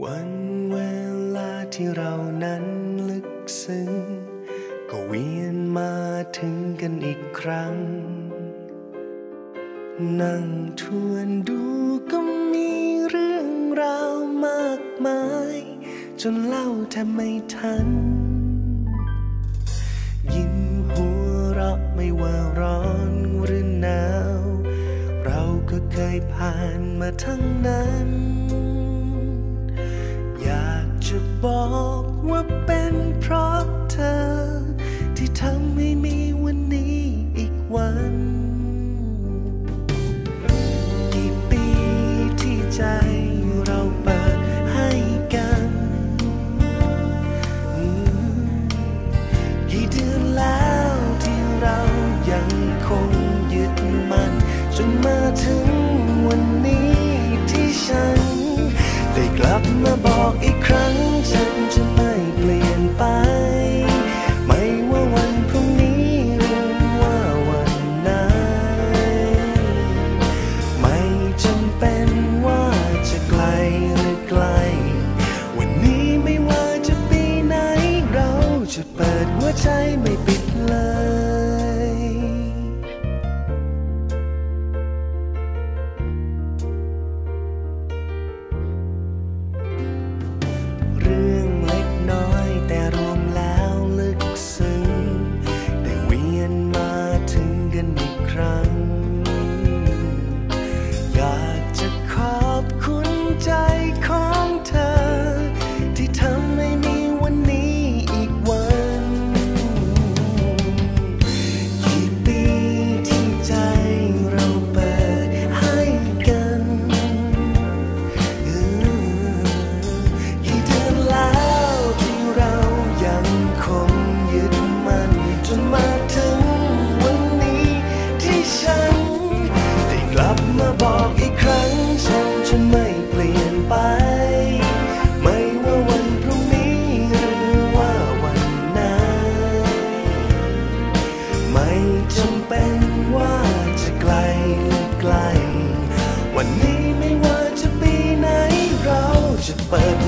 วันเวลาที่เรานั้นลึกซึ้ง ก็เวียนมาถึงกันอีกครั้ง นั่งทวนดูก็มีเรื่องราวมากมาย จนเล่าแทบไม่ทัน ยิ้มหัวเราะไม่ว่าร้อนหรือหนาว เราก็เคยผ่านมาทั้งนั้น บอกว่าเป็นเพราะเธอ ที่ทำให้มีวันนี้อีกวัน กี่ปีที่ใจเราเปิดให้กันกี่เดือนแล้วที่เรายังคงยึดมัน จนมาถึงวันนี้ที่ฉัน ได้กลับมาบอกอีก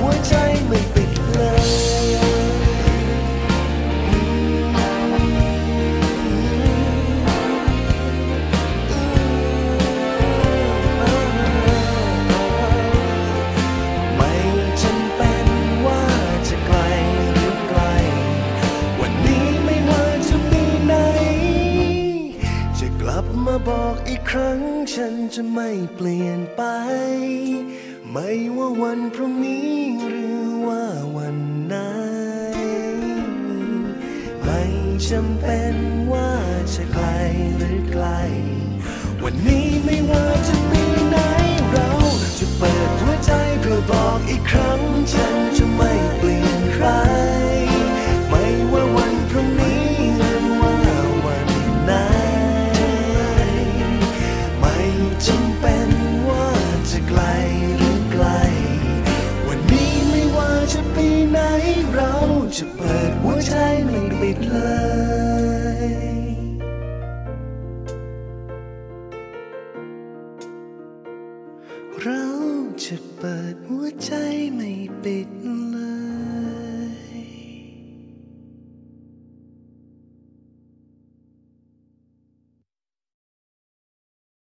หัวใจไม่ปิดเลยไม่จำเป็นว่าจะไกลหรือไกล วันนี้ไม่ว่าจะปีไหน จะกลับมาบอกอีกครั้งฉันจะไม่เปลี่ยนไป ไม่ว่าวันพรุ่งนี้หรือว่าวันไหน ไม่จำเป็นว่าจะไกลหรือไกล วันนี้ไม่ว่าจะปีไหนเราจะเปิดหัวใจเพื่อบอกอีกครั้งฉันจะไม่ จะเปิดหัวใจไม่ปิดเลยเราจะเปิดหัวใจไม่ปิด